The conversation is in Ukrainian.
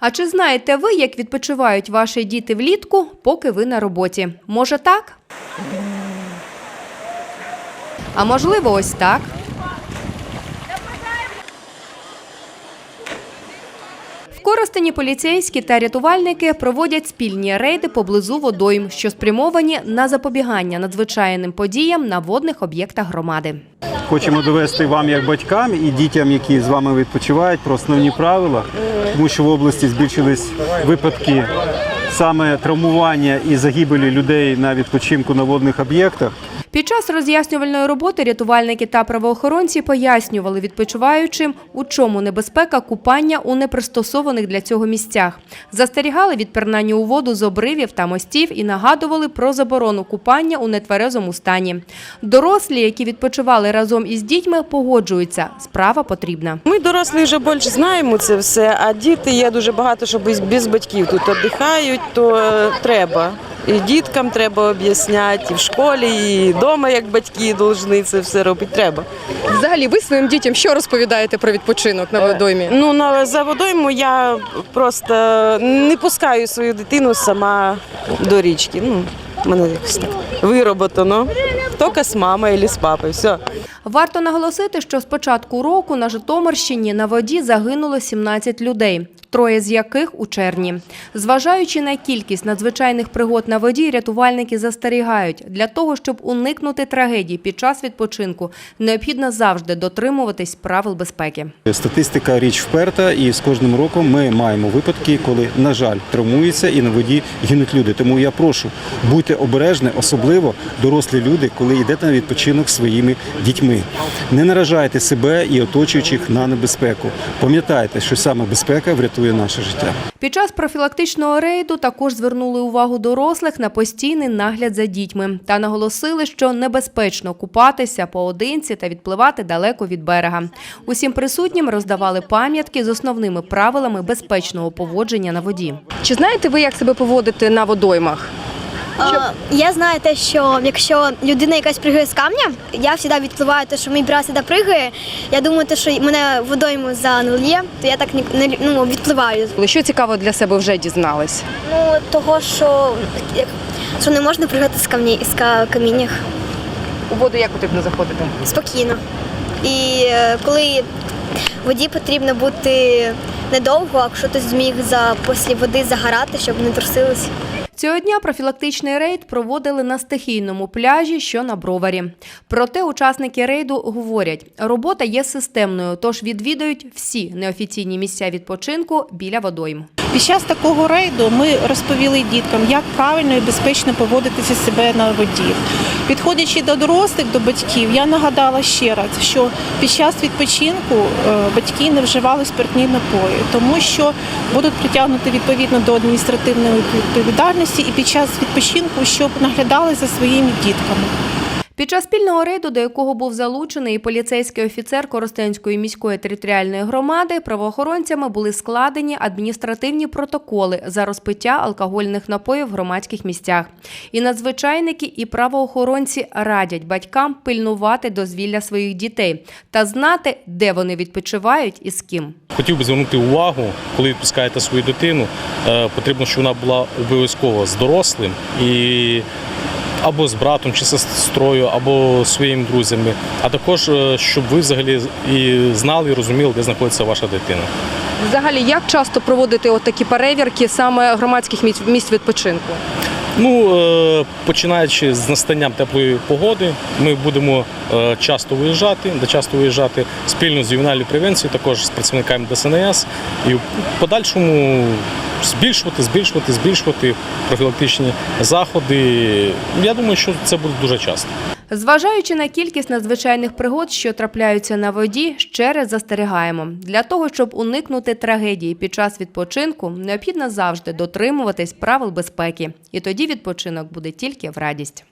А чи знаєте ви, як відпочивають ваші діти влітку, поки ви на роботі? Може так? А можливо, ось так. В Коростені поліцейські та рятувальники проводять спільні рейди поблизу водойм, що спрямовані на запобігання надзвичайним подіям на водних об'єктах громади. Хочемо довести вам як батькам і дітям, які з вами відпочивають, про основні правила, тому що в області збільшились випадки саме травмування і загибелі людей на відпочинку на водних об'єктах. Під час роз'яснювальної роботи рятувальники та правоохоронці пояснювали відпочиваючим, у чому небезпека купання у непристосованих для цього місцях. Застерігали від пірнання у воду з обривів та мостів і нагадували про заборону купання у нетверезому стані. Дорослі, які відпочивали разом із дітьми, погоджуються. Справа потрібна. Ми дорослі вже більше знаємо це все, а діти є дуже багато, що без- без батьків тут віддихають, то е, треба. І діткам треба об'ясняти, і в школі, і вдома, як батьки повинні це все робити. Треба. Взагалі, ви своїм дітям що розповідаєте про відпочинок на водоймі? Ну на за водойму я просто не пускаю свою дитину сама до річки. Ну, мене якось так вироботано. Тільки з мамою або з папою. Все. Варто наголосити, що з початку року на Житомирщині на воді загинуло 17 людей, троє з яких у червні. Зважаючи на кількість надзвичайних пригод на воді, рятувальники застерігають, для того, щоб уникнути трагедій під час відпочинку, необхідно завжди дотримуватись правил безпеки. Статистика річ вперта, і з кожним роком ми маємо випадки, коли, на жаль, травмуються і на воді гинуть люди. Тому я прошу будьте обережні, особливо дорослі люди, коли йдете на відпочинок своїми дітьми. Не наражайте себе і оточуючих на небезпеку. Пам'ятайте, що саме безпека врятує наше життя. Під час профілактичного рейду також звернули увагу дорослих на постійний нагляд за дітьми та наголосили, що небезпечно купатися поодинці та відпливати далеко від берега. Усім присутнім роздавали пам'ятки з основними правилами безпечного поводження на воді. Чи знаєте ви, як себе поводити на водоймах? Я знаю те, що якщо людина якась пригає з камня, я завжди відпливаю, те, що мій брат завжди пригає. Я думаю, те, що мене водойму занульє, то я так не ну, відпливаю. Що цікаво для себе вже дізнались? Ну того, що, що не можна пригати з камні з каміннях У воду як потрібно заходити? спокійно. І е, коли воді потрібно бути недовго, а якщо ти зміг за після води загорати, щоб не трусились. Цього дня профілактичний рейд проводили на стихійному пляжі, що на броварі. Проте учасники рейду говорять, робота є системною, тож відвідають всі неофіційні місця відпочинку біля водойм. Під час такого рейду ми розповіли діткам, як правильно і безпечно поводитися себе на воді. Підходячи до дорослих, до батьків, я нагадала ще раз, що під час відпочинку е, батьки не вживали спиртні напої, тому що будуть притягнути відповідно до адміністративної відповідальності і під час відпочинку, щоб наглядали за своїми дітками. Під час спільного рейду, до якого був залучений і поліцейський офіцер Коростенської міської територіальної громади, правоохоронцями були складені адміністративні протоколи за розпиття алкогольних напоїв в громадських місцях. І надзвичайники, і правоохоронці радять батькам пильнувати дозвілля своїх дітей та знати, де вони відпочивають і з ким. Хотів би звернути увагу, коли відпускаєте свою дитину, е, потрібно, щоб вона була обов'язково з дорослим і або з братом чи сестрою, або своїми друзями, а також е, щоб ви взагалі і знали і розуміли, де знаходиться ваша дитина. Взагалі, як часто проводити от такі перевірки саме громадських місць, відпочинку? Ну, е, починаючи з настанням теплої погоди, ми будемо е, часто виїжджати, де часто виїжджати спільно з ювенальною превенцією, також з працівниками ДСНС, і в подальшому збільшувати, збільшувати, збільшувати профілактичні заходи. Я думаю, що це буде дуже часто. Зважаючи на кількість надзвичайних пригод, що трапляються на воді, ще раз застерігаємо. Для того, щоб уникнути трагедії під час відпочинку, необхідно завжди дотримуватись правил безпеки. І тоді відпочинок буде тільки в радість.